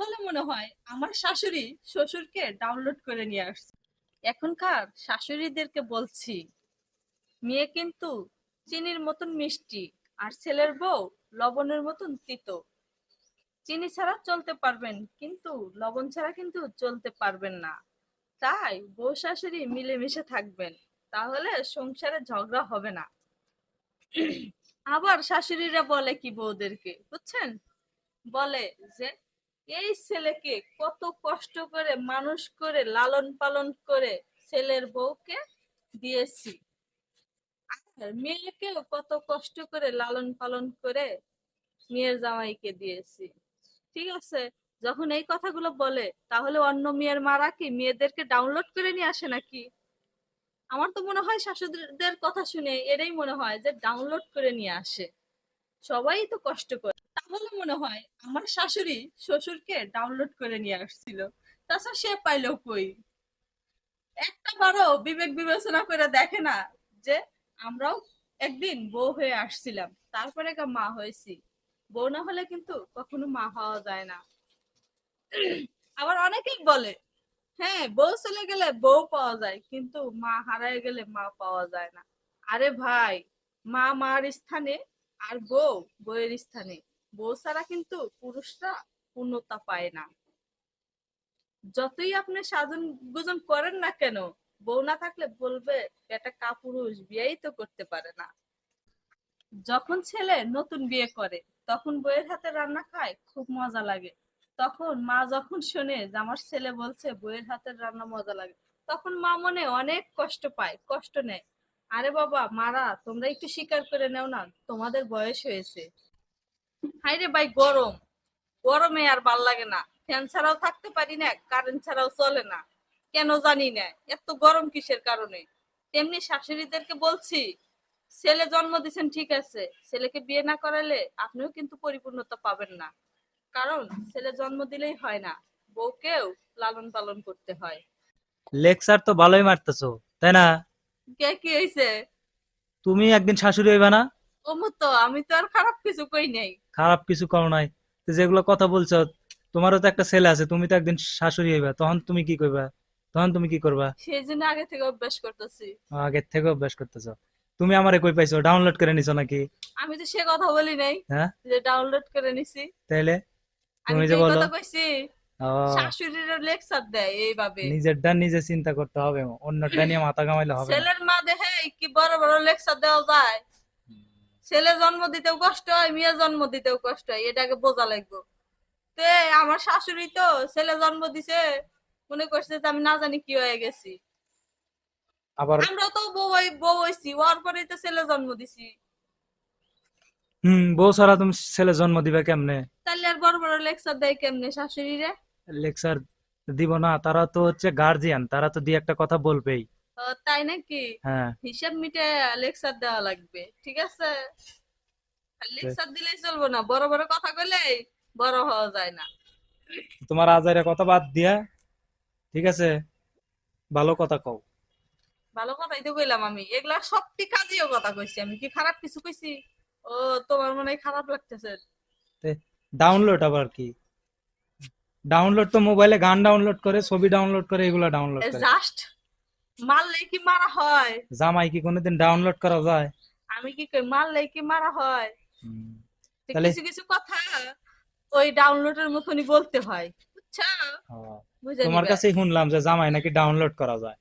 তাহলে মনে হয়। আমার শাশুড়ি শ্বশুরকে ডাউনলোড করে নিয়ে আসছে। এখনকার শাশুড়িদেরকে বলছি, মেয়ে কিন্তু চিনির মতন মিষ্টি আর ছেলের বউ লবণের মতন তিতো। চিনি ছাড়া চলতে পারবেন, কিন্তু লবণ ছাড়া কিন্তু চলতে পারবেন না। তাই বউ শাশুড়ি মিলেমিশে থাকবেন, তাহলে সংসারে ঝগড়া হবে না। আবার শাশুড়িরা বলে কি বউদেরকে, বুঝছেন? বলে যে এই ছেলেকে কত কষ্ট করে, মানুষ করে, লালন পালন করে ছেলের বউকে দিয়েছি। আর মেয়েকেও কত কষ্ট করে, লালন পালন করে মেয়ের জামাইকে দিয়েছি। ঠিক আছে? যখন এই কথাগুলো বলে, তাহলে অন্য মেয়ের মারা কি মেয়েদেরকে ডাউনলোড করে নিয়ে আসে নাকি? আমার তো মনে হয় শাশুড়িদের কথা শুনে এটাই মনে হয় যে ডাউনলোড করে নিয়ে আসে। সবাই তো কষ্ট করে। তাহলে মনে হয়। আমার শাশুড়ি শ্বশুরকে ডাউনলোড করে নিয়ে আসছিল। তাছাড়া সে পাইলো কই? একটা বারও বিবেক বিবেচনা করে দেখে না যে আমরাও একদিন বউ হয়ে আসছিলাম। তারপরে মা হয়েছি। বউ না হলে কিন্তু কখনো মা হওয়া যায় না। আবার অনেকেই বলে হ্যাঁ বউ চলে গেলে বউ পাওয়া যায়, কিন্তু মা হারায় গেলে মা পাওয়া যায় না। আরে ভাই, মা মার স্থানে আর বউ বউয়ের স্থানে। বউ ছাড়া কিন্তু পুরুষরা পূর্ণতা পায় না। যতই আপনি সাজন গুজন করেন না কেন, বউ না থাকলে বলবে এটা কাপুরুষ, বিয়েই তো করতে পারে না। যখন ছেলে নতুন বিয়ে করে, তখন বউয়ের হাতে রান্না খায়, খুব মজা লাগে। তখন মা যখন শোনে যে আমার ছেলে বলছে, বউয়ের হাতের রান্না মজা লাগে, তখন মা মনে অনেক কষ্ট পায়, কষ্ট নেয়। আরে বাবা, মারা, তোমরা একটু স্বীকার করে নেও না, তোমাদের বয়স হয়েছে। হাইরে ভাই গরম। গরমে আর ভালো লাগে না। ফ্যান ছাড়াও থাকতে পারি না কারেন্ট ছাড়াও চলে না। কেন জানি না এত গরম কিসের কারণে? তেমনি শাশুড়িদেরকে বলছি ছেলে জন্ম দিচ্ছেন ঠিক আছে। ছেলেকে বিয়ে না করালে আপনিও কিন্তু পরিপূর্ণতা পাবেন না। কারণ ছেলে জন্ম দিলেই হয় না বউকেও লালন পালন করতে হয়। লেকচার তো ভালোই মারতেছো তাই না? কে কি হয়েছে তুমি একদিন শাশুড়ি হইবা না? ওমো তো আমি তো আর খারাপ কিছু কই নাই। খারাপ কিছু করো নাই। তো যেগুলো কথা বলছো তোমারও তো একটা ছেলে আছে তুমি তো একদিন শাশুড়ি হইবা তখন তুমি কি করবা তখন তুমি কি করবা? সেই জন্য আগে থেকে অভ্যাস করতেছি। আগের থেকে অভ্যাস করতেছো। তুমি আমারে কই পাইছো ডাউনলোড করে নিছো নাকি? আমি তো সে কথা বলি নাই হ্যাঁ? যে ডাউনলোড করে নিছি। তাইলে? তুমি যে বলো। কথা কইছি ও, শাশুড়ির লেকচার দেয় এইভাবে। নিজেরটা নিজে চিন্তা করতে হবে অন্যটা নিয়ে মাথা কামাইলে হবে ছেলের মা দেখে কি বড় বড় লেকচার দেওয়া যায়। ছেলে জন্ম দিতেও কষ্ট হয় মেয়ে জন্ম দিতেও কষ্ট হয় এটাকে বোঝা লাগবে। তে আমার শাশুড়ি তো ছেলে জন্ম দিছে মনে করছে যে আমি না জানি কি হয়ে গেছি। আবার আমরাও তো বউ বউ হইছি ওর পরেই তো ছেলে জন্ম দিছি। হুম বউ ছাড়া তুমি ছেলে জন্ম দিবে কেমনে? তাহলে আর বড় বড় লেকচার দেয় কেমনে শাশুড়ি রে লেকচার দিব না তারা তো হচ্ছে গার্জিয়ান তারা তো দিয়ে একটা কথা বলবেই। তাই নাকি? হ্যাঁ। হিসাব মিটে লেকচার দেওয়া লাগবে ঠিক আছে? লেকচার দিলেই চলবো না বড় বড় কথা কইলেই বড় হওয়া যায় না। তোমার আজারে কথা বাদ দিয়া ঠিক আছে? ভালো কথা কও। ভালো কথাই তো কইলাম আমি এগুলা সবটি কাজেও কথা কইছি আমি কি খারাপ কিছু কইছি? ও তোমার মনে খারাপ লাগতেছে। ডাউনলোড আবার কি? ডাউনলোড তো মোবাইলে গান ডাউনলোড করে ছবি ডাউনলোড করে এগুলা ডাউনলোড করে। জাস্ট মারলেই কি মারা হয়? জামাই কি কোনোদিন ডাউনলোড করা যায়? আমি কি কই মারলে কি মারা হয়? তাহলে- কিছু কিছু কথা ওই ডাউনলোডের মতনই বলতে হয় বুঝছ। তোমার। কাছে শুনলাম যে জামাই নাকি ডাউনলোড করা যায়।